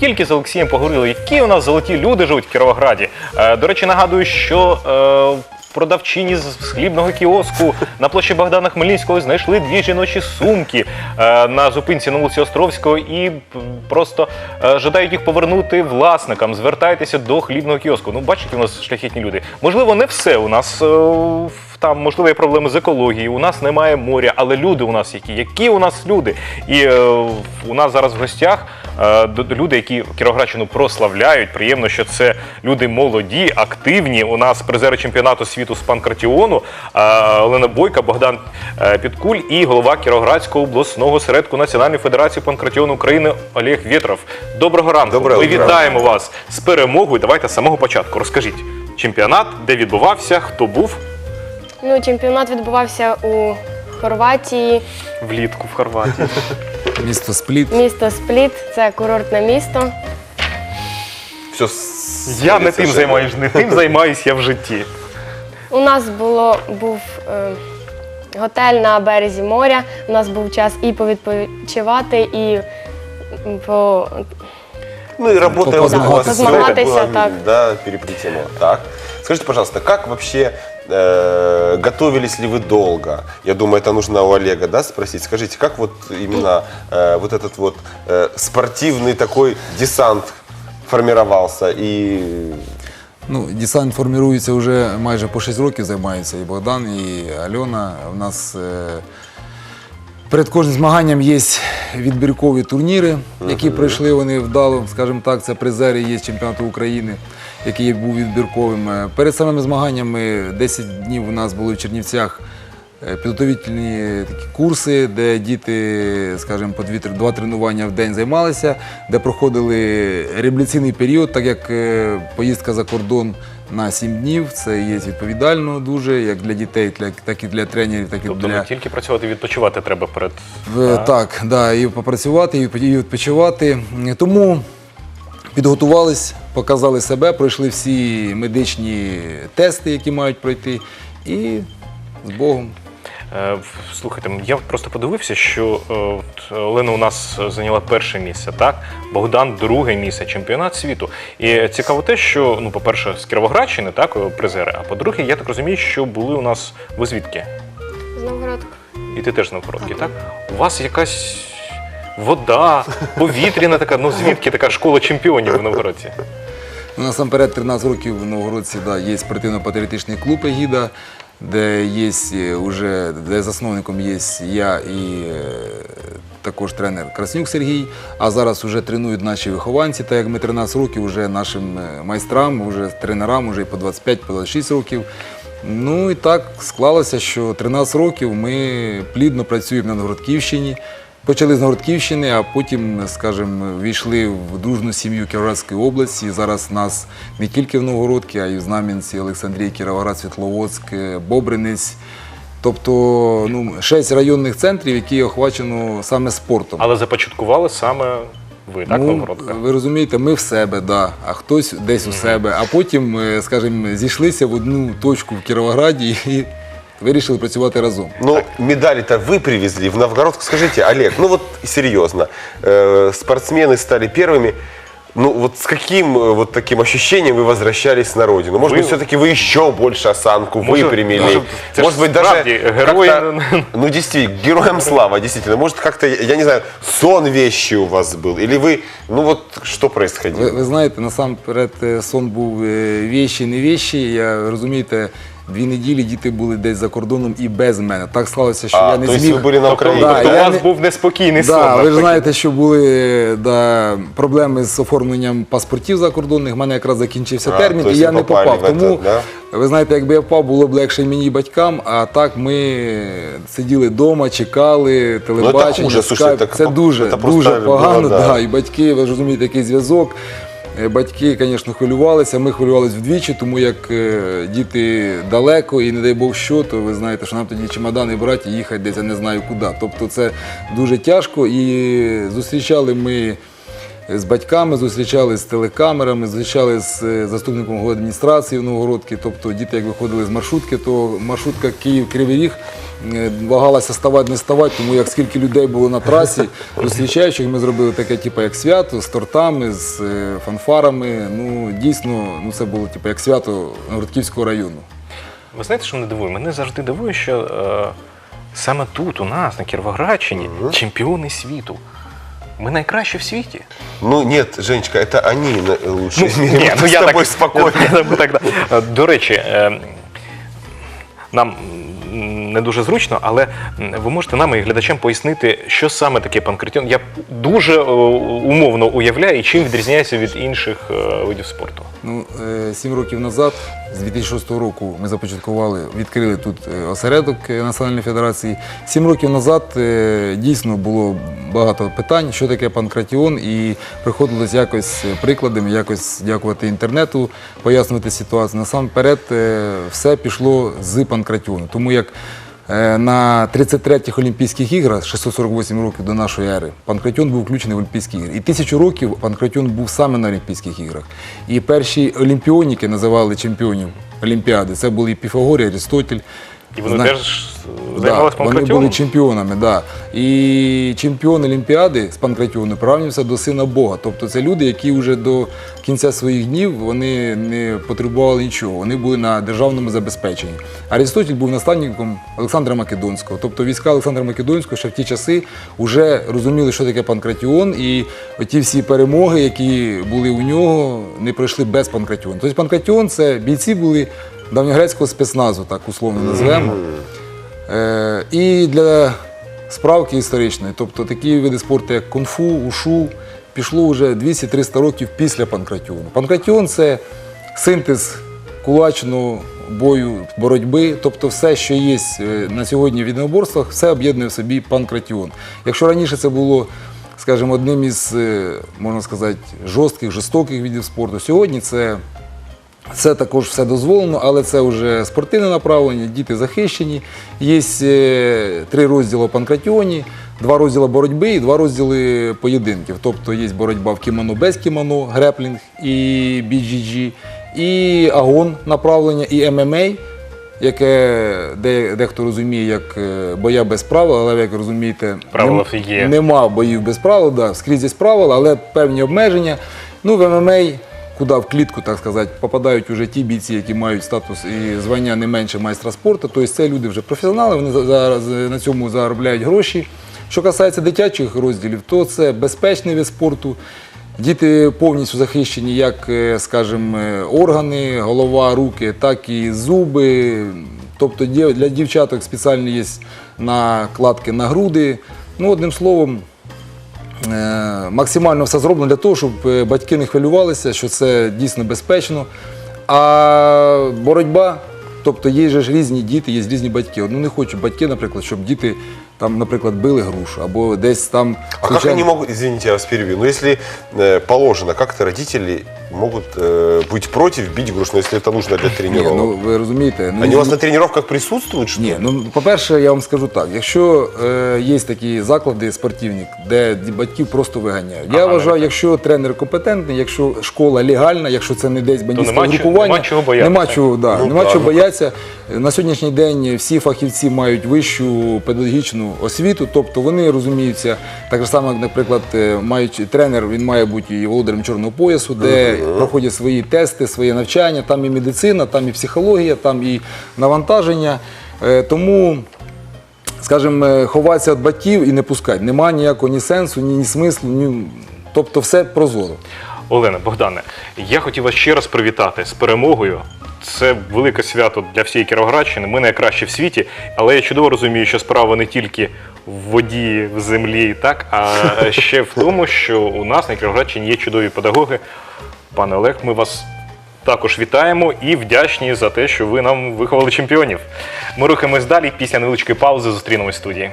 тільки з Олексієм поговорили, які у нас золоті люди живуть в Кіровограді. Е, До речі, нагадую, що е, продавчині з хлібного кіоску на площі Богдана Хмельницького знайшли дві жіночі сумки е, на зупинці на вулиці Островського і просто жадають їх повернути власникам. Звертайтеся до хлібного кіоску. Ну, бачите, у нас шляхетні люди. Можливо, не все у нас. Там можливо є проблеми з екологією. У нас немає моря, але люди у нас які. Які у нас люди? І е, у нас зараз в гостях люди, які Кіровоградщину прославляють. Приємно, що це люди молоді, активні. У нас призери чемпіонату світу з панкратіону е, Олена Бойка, Богдан е, Підкуль і голова Кіровоградського обласного середку Національної федерації панкратіону України Олег Вєтров. Доброго ранку. Доброго Ми вітаємо вас з перемогою. Давайте з самого початку. Розкажіть чемпіонат, де відбувався, хто був Ну, чемпіонат відбувався у Хорватії, влітку в Хорватії. Місто Спліт. місто Спліт, це курортне місто. Все Я не тим займаюсь, не тим займаюсь я в житті. У нас було був е, готель на березі моря. У нас був час і повідпочивати, і по Ну и Позмагаться. у вас так. да, переплетено. Так. Скажите, пожалуйста, как вообще э, готовились ли вы долго? Я думаю, это нужно у Олега, да, спросить. Скажите, как вот именно э, вот этот вот э, спортивный такой десант формировался и Ну, десант формується вже майже по 6 років займаються і Богдан, і Альона. У нас е, перед кожним змаганням є відбіркові турніри, які пройшли вони вдало, скажімо так, це призери є чемпіонату України, який був відбірковим. Е, Перед самими змаганнями 10 днів у нас були в Чернівцях е, підготовительні такі курси, де діти, скажімо, по 2 тренування в день займалися, де проходили реабілітаційний період, так як е, поїздка за кордон на 7 днів. Це є відповідально дуже, як для дітей, так і для тренерів, так і Тобто для не тільки працювати, відпочивати треба перед. в- Так, да, і попрацювати, і відпочивати. Тому підготувались, показали себе, пройшли всі медичні тести, які мають пройти, і з Богом. Е, Слухайте, я просто подивився, що е, от Олена у нас зайняла перше місце, так? Богдан друге місце, чемпіонат світу. І цікаво те, що, ну, по-перше, з Кіровоградщини, так, е, призери, а по-друге, я так розумію, що були у нас ви звідки? з Новгородка. І ти теж з Новгородки, так? У вас якась вода, повітряна така, ну звідки така школа чемпіонів в Новгородці? Ну, насамперед, 13 років в Новгородці да, є спортивно-патріотичний клуб «Егіда», де є е, уже, де засновником є я і е, також тренер Краснюк Сергій. А зараз вже тренують наші вихованці, так як ми 13 років вже нашим е, майстрам, вже тренерам, вже по 25, по 26 років. Ну і так склалося, що 13 років ми плідно працюємо на Новгородківщині. Почали з Новгородківщини, а потім, скажімо, війшли в дружну сім'ю Кіровоградської області. Зараз нас не тільки в Новгородці, а й в Знам'янці, Олександрії, Кіровоград, Світловодськ, Бобринець. Тобто ну, шість районних центрів, які охвачено саме спортом. Але започаткували саме ви, так, ну, Новгородка? ви розумієте, ми в себе, да, а хтось десь у себе. А потім, е, скажімо, зійшлися в одну точку в Кіровограді і вирішили працювати разом. Ну, медали-то вы привезли в Новгород. Скажите, Олег, ну вот серьезно, э, спортсмены стали первыми. Ну вот с каким э, вот таким ощущением вы возвращались на родину? Может Вы- быть, все-таки вы еще больше осанку Может, выпрямили? может, это ж Может быть, даже справді, герої- как-то- ну действительно, героям слава, действительно. Может, как-то, я не знаю, сон вещи у вас был? Или вы, ну вот, что происходило? Ви, ви знаєте, насамперед е, сон був е, вещі, не вещі. Я розумієте, Дві неділі діти були десь за кордоном і без мене. Так склалося, що А, я не то зміг. вы были на Украине? Да, Тобто у я вас не- був неспокійний сон. Да, ви ж знаєте, що були да, проблеми з оформленням паспортів закордонних. У мене якраз закінчився А, термін, і я не попали попав. в це, Тому да? ви знаєте, якби я впав, було б легше мені і батькам. А так ми сиділи вдома, чекали, телебачення, хуже, слушайте, скайп. так Це по- дуже, це просто дуже було, погано. да. Да. І батьки, ви ж розумієте, який зв'язок. Е, Батьки, звісно, хвилювалися, ми хвилювалися вдвічі, тому як е, діти далеко і не дай Бог що, то ви знаєте, що нам тоді чемодани брати і їхати десь я не знаю куди. Тобто це дуже тяжко і зустрічали ми з батьками зустрічались з телекамерами, зустрічались з е, заступником голови адміністрації в Новгородці. Тобто діти, як виходили з маршрутки, то маршрутка Київ-Кривий Ріг е, вагалася ставати, не ставати, тому як скільки людей було на трасі, зустрічаючих, ми зробили таке, типу, як свято, з тортами, з е, фанфарами. Ну, дійсно, ну, це було типу, як свято Новгородківського району. Ви знаєте, що мене дивує? Мене завжди дивує, що е, саме тут, у нас, на Кіровоградщині, чемпіони світу. Ми найкращі в світі. Ну нет, Женечка, это они лучше ну, в мире. Мы ну с я тобой так, спокойно. я До речі, е, нам не дуже зручно, але ви можете нам і глядачам пояснити, що саме таке панкратіон. Я дуже е, умовно уявляю, і чим відрізняється від інших е, видів спорту. Ну, е, сім років назад, з 2006 року, ми започаткували, відкрили тут осередок Національної федерації. Сім років назад дійсно було багато питань, що таке панкратіон, і приходилось якось прикладами, якось дякувати інтернету, пояснювати ситуацію. Насамперед, все пішло з панкратіону. Тому як На 33-х Олімпійських іграх, 648 років до нашої ери, панкратіон був включений в Олімпійські ігри. І тисячу років панкратіон був саме на Олімпійських іграх. І перші олімпіоніки називали чемпіонів Олімпіади. Це були і Піфагорій, Аристотель. І вони Зна- теж займалися Да, вони були чемпіонами, да. І чемпіон Олімпіади з панкратіону прирівнювався до сина Бога. Тобто це люди, які вже до кінця своїх днів вони не потребували нічого. Вони були на державному забезпеченні. Аристотель був наставником Олександра Македонського. Тобто війська Олександра Македонського ще в ті часи вже розуміли, що таке панкратіон, і оті всі перемоги, які були у нього, не пройшли без панкратіону. Тобто панкратіон це бійці були давньогрецького спецназу, так условно назвемо. Е, і для справки історичної, тобто такі види спорту, як кунг-фу, ушу, пішло вже 200-300 років після панкратіону. Панкратіон це синтез кулачного бою, боротьби, тобто все, що є е, на сьогодні в єдиноборствах, все об'єднує в собі панкратіон. Якщо раніше це було, скажімо, одним із, е, можна сказати, жорстких, жорстоких видів спорту, сьогодні це це також все дозволено, але це вже спортивне направлення, діти захищені. Є е, три розділи в панкратіоні, два розділи боротьби і два розділи поєдинків. Тобто є боротьба в кімоно без кімоно, греплінг і BGG, і агон направлення, і ММА, яке дехто розуміє як е, боя без правил, але як розумієте, Правила є. нема боїв без правил, да, скрізь є правила, але певні обмеження. Ну, в ММА, куди в клітку, так сказати, попадають вже ті бійці, які мають статус і звання не менше майстра спорту. Тобто це люди вже професіонали, вони зараз на цьому заробляють гроші. Що касається дитячих розділів, то це безпечний вид спорту. Діти повністю захищені, як, е, скажімо, е, органи, голова, руки, так і зуби. Тобто для дівчаток спеціальні є накладки на груди. Ну, одним словом, максимально все зроблено для того, щоб е, батьки не хвилювалися, що це дійсно безпечно. А боротьба, тобто є ж різні діти, є різні батьки. Ну не хочу батьки, наприклад, щоб діти там, наприклад, били грушу або десь там. А как они могут, извините, я вас перебью, но если э, положено, как-то родители могут э, быть против бить грушу, но если это нужно для Ні, тренировок? ну ви розумієте, ну, Они у вас ну, на тренировках присутствуют, что Ні, ли? ну по-перше, я вам скажу так: якщо е, є такі заклади спортивні, де ді- батьків просто виганяють. Я Ага, вважаю, навіть якщо тренер компетентний, якщо школа легальна, якщо це не десь бандитське нема чого- групування, нема чого боятися. Нема чого, да, Ну, нема да, чого ну, боятися. На сьогоднішній день всі фахівці мають вищу педагогічну освіту, тобто вони розуміються, так само, як, наприклад, е, мають тренер, він має бути і володарем чорного поясу, де проходять свої тести, своє навчання, там і медицина, там і психологія, там і навантаження. Е, Тому скажімо, е, ховатися від батьків і не пускати. Нема ніякого ні сенсу, ні, ні смислу, ні... тобто все прозоро. Олена, Богдане, я хотів вас ще раз привітати з перемогою. Це велике свято для всієї Кіровоградщини. Ми найкращі в світі, але я чудово розумію, що справа не тільки в воді, в землі, так, а ще в тому, що у нас на Кіровоградщині є чудові педагоги. Пане Олег, ми вас також вітаємо і вдячні за те, що ви нам виховали чемпіонів. Ми рухаємось далі. Після невеличкої паузи зустрінемось в студії.